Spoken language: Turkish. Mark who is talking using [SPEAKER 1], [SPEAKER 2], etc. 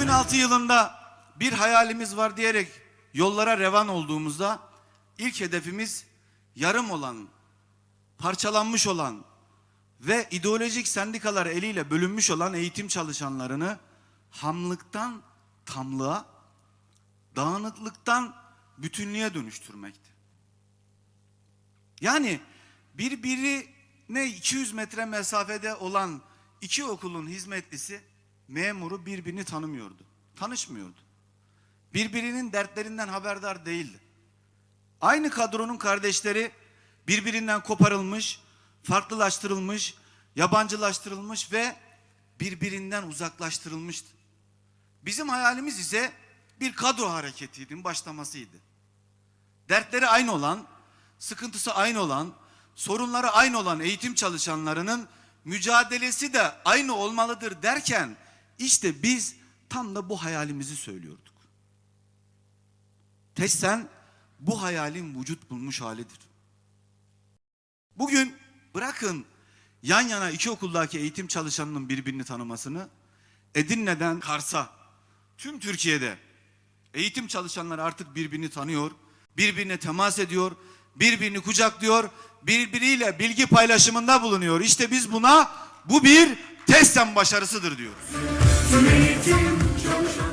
[SPEAKER 1] 2006 yılında bir hayalimiz var diyerek yollara revan olduğumuzda ilk hedefimiz yarım olan, parçalanmış olan ve ideolojik sendikalar eliyle bölünmüş olan eğitim çalışanlarını hamlıktan tamlığa, dağınıklıktan bütünlüğe dönüştürmekti. Yani birbirine 200 metre mesafede olan iki okulun hizmetlisi memuru birbirini tanımıyordu. Tanışmıyordu. Birbirinin dertlerinden haberdar değildi. Aynı kadronun kardeşleri birbirinden koparılmış, farklılaştırılmış, yabancılaştırılmış ve birbirinden uzaklaştırılmıştı. Bizim hayalimiz ise bir kadro hareketiydi, başlamasıydı. Dertleri aynı olan, sıkıntısı aynı olan, sorunları aynı olan eğitim çalışanlarının mücadelesi de aynı olmalıdır derken işte biz tam da bu hayalimizi söylüyorduk. Tessen bu hayalin vücut bulmuş halidir. Bugün bırakın yan yana iki okuldaki eğitim çalışanının birbirini tanımasını Edirne'den Kars'a tüm Türkiye'de eğitim çalışanları artık birbirini tanıyor, birbirine temas ediyor, birbirini kucaklıyor, birbiriyle bilgi paylaşımında bulunuyor. İşte biz buna bu bir testen başarısıdır diyoruz.
[SPEAKER 2] Üretim, çalışan...